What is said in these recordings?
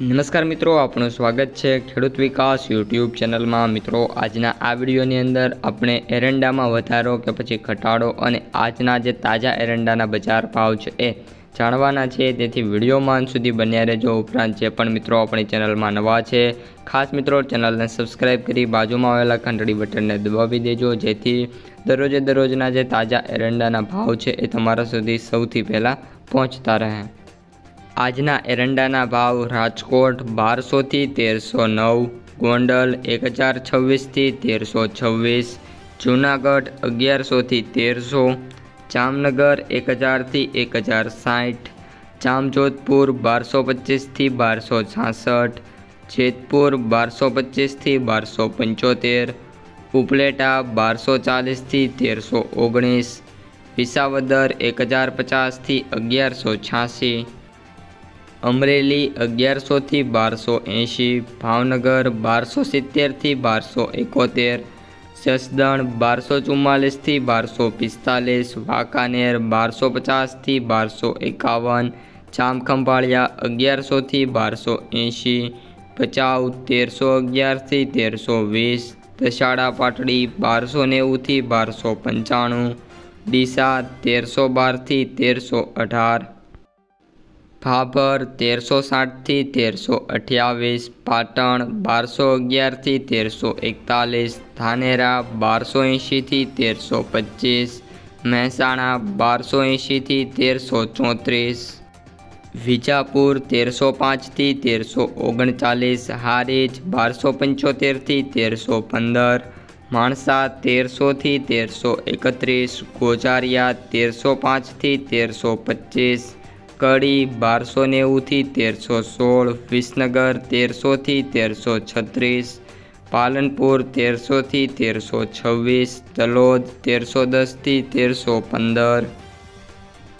નમસ્કાર મિત્રો, આપનું સ્વાગત છે ખેડૂત વિકાસ યુટ્યુબ ચેનલમાં. મિત્રો, આજના આ વિડીયોની અંદર આપણે એરંડામાં વધારો કે પછી ઘટાડો અને આજના જે તાજા એરંડાના બજાર ભાવ છે એ જાણવાના છે. તેથી વિડીયોમાં સુધી બન્યા રહેજો. ઉપરાંત જે પણ મિત્રો આપણી ચેનલમાં નવા છે, ખાસ મિત્રો ચેનલને સબસ્ક્રાઈબ કરી બાજુમાં આવેલા ઘંટડી બટનને દબાવી દેજો. જેથી દરરોજે દરરોજના જે તાજા એરંડાના ભાવ છે એ તમારા સુધી સૌથી પહેલાં પહોંચતા રહે. આજના એરંડાના ભાવ રાજકોટ બારસોથી તેરસો નવ, ગોંડલ એક હજાર છવ્વીસથી તેરસો છવ્વીસ, જૂનાગઢ અગિયારસોથી તેરસો, જામનગર એક હજારથી એક હજાર સાઠ, જામજોધપુર બારસો પચીસથી બારસો છાસઠ, જેતપુર બારસો પચીસથી બારસો પંચોતેર, ઉપલેટા બારસો ચાલીસથી તેરસો ઓગણીસ, વિસાવદર એક હજાર પચાસથી અગિયારસો છ્યાસી અમરેલી અગિયારસોથી બારસો એંશી, ભાવનગર બારસો સિત્તેરથી બારસો એકોતેર, જસદણ બારસો ચુમ્માલીસથી બારસો પિસ્તાલીસ, વાંકાનેર બારસો પચાસથી બારસો એકાવન, જામખંભાળિયા અગિયારસોથી બારસો એંશી, ભચાઉ તેરસો અગિયારથી તેરસો વીસ, દશાડા પાટડી બારસો નેવુંથી બારસો પંચાણું, ડીસા તેરસો બારથી તેરસો અઢાર ભાભર તેરસો સાઠથી તેરસો અઠ્યાવીસ, પાટણ બારસો અગિયારથી તેરસો એકતાલીસ, ધાનેરા બારસો એંશીથી તેરસો પચીસ, મહેસાણા બારસો એંશીથી તેરસો ચોત્રીસ, વિજાપુર તેરસો પાંચથી તેરસો ઓગણચાલીસ, હારીજ બારસો પંચોતેરથી તેરસો પંદર, માણસા તેરસોથી તેરસો એકત્રીસ, ગોજારિયા તેરસો પાંચથી તેરસો પચીસ કડી બારસો નેવુંથી તેરસો સોળ, વિસનગર તેરસોથી તેરસો છત્રીસ, પાલનપુર તેરસોથી તેરસો છવ્વીસ તલોદ તેરસો દસથી તેરસો પંદર,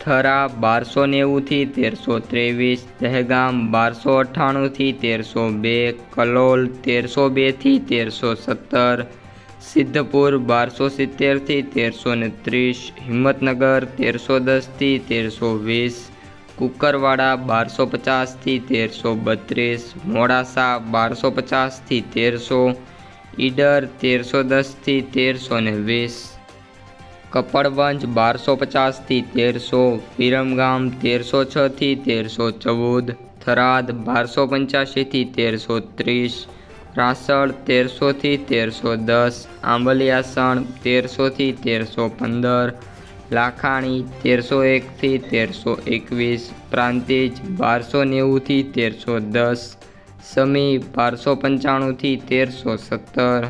થરા બારસો નેવુંથી તેરસો ત્રેવીસ, દહેગામ બારસો અઠ્ઠાણુંથી તેરસો બે, કલોલ તેરસો બેથી તેરસો સત્તર, સિદ્ધપુર બારસો સિત્તેરથી તેરસો ને ત્રીસ, હિંમતનગર તેરસો દસથી તેરસો વીસ કુકરવાડા બારસો પચાસથી તેરસો બત્રીસ, મોડાસા બારસો પચાસથી તેરસો, ઈડર તેરસો દસથી તેરસો ને વીસ, કપડવંજ બારસો પચાસથી તેરસો, વિરમગામ તેરસો છથી તેરસો ચૌદ, થરાદ બારસો પંચ્યાસીથી તેરસો ત્રીસ, રાસળ તેરસોથી તેરસો દસ આંબલિયાસણ તેરસોથી તેરસો પંદર લાખાણી તેરસો એકથી તેરસો એકવીસ, પ્રાંતિજ બારસો નેવુંથી તેરસો દસ, સમી બારસો પંચાણુંથી તેરસો સત્તર